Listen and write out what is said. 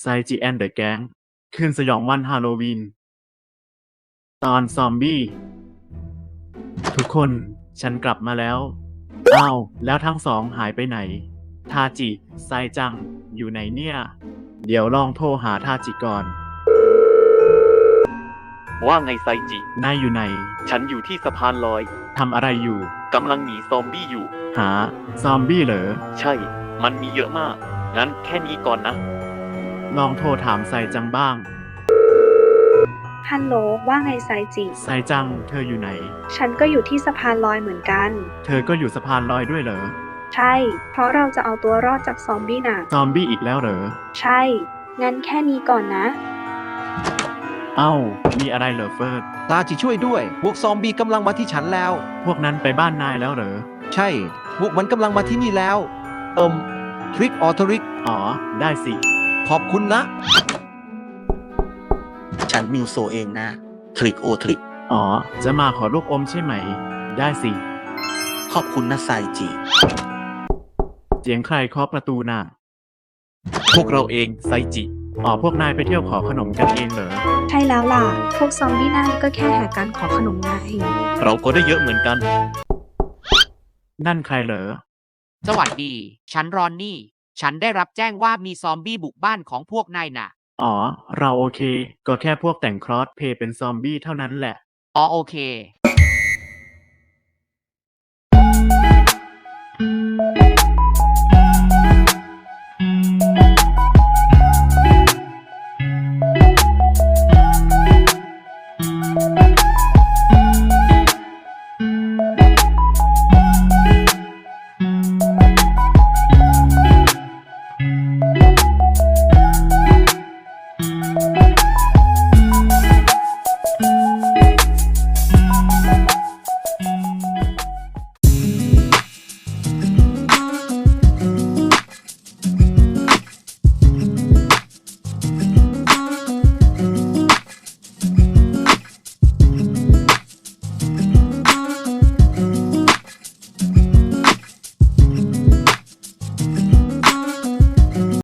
ไซจิแอนเดอะแก๊งคืนสยองวันฮาโลวีน ตอนซอมบี้ ทุกคนฉันกลับมาแล้วอ้าวแล้วทั้งสองหายไปไหน ทาจิไซจังอยู่ไหนเนี่ย เดี๋ยวลองโทรหาทาจิก่อน ว่าไงไซจิ นายอยู่ไหน ฉันอยู่ที่สะพานลอยทำอะไรอยู่ กำลังหนีซอมบี้อยู่ หา ซอมบี้เหรอ ใช่ มันมีเยอะมาก งั้นแค่นี้ก่อนนะ ลองโทรถามไซจังบ้าง ฮัลโหล ว่าไงไซจิ ไซจัง เธออยู่ไหน ฉันก็อยู่ที่สะพานลอยเหมือนกัน เธอก็อยู่สะพานลอยด้วยเหรอ ใช่ เพราะเราจะเอาตัวรอดจากซอมบี้น่ะ ซอมบี้อีกแล้วเหรอ ใช่ งั้นแค่นี้ก่อนนะ เอ้า มีอะไรเหรอเฟิร์สตาจิช่วยด้วย พวกซอมบี้กำลังมาที่ฉันแล้ว พวกนั้นไปบ้านนายแล้วเหรอ ใช่ พวกมันกำลังมาที่นี่แล้ว เอิมทริกออทริก อ๋อ ได้สิ ขอบคุณนะ ฉันมิวโซเองนะ ทริกโอทริก อ๋อ จะมาขอลูกอมใช่ไหม ได้สิ ขอบคุณนะไซจิ เสียงใครเคาะประตูน่ะ พวกเราเองไซจิ อ๋อ พวกนายไปเที่ยวขอขนมกันเองเหรอ ใช่แล้วล่ะ พวกซอมบี้นั่นก็แค่แหกการขอขนมไงเราก็ได้เยอะเหมือนกัน นั่นใครเหรอ สวัสดี ฉันรอนนี่ ฉันได้รับแจ้งว่ามีซอมบี้บุกบ้านของพวกนายน่ะ อ๋อ เราโอเค ก็แค่พวกแต่งครอสเพย์เป็นซอมบี้เท่านั้นแหละ อ๋อโอเค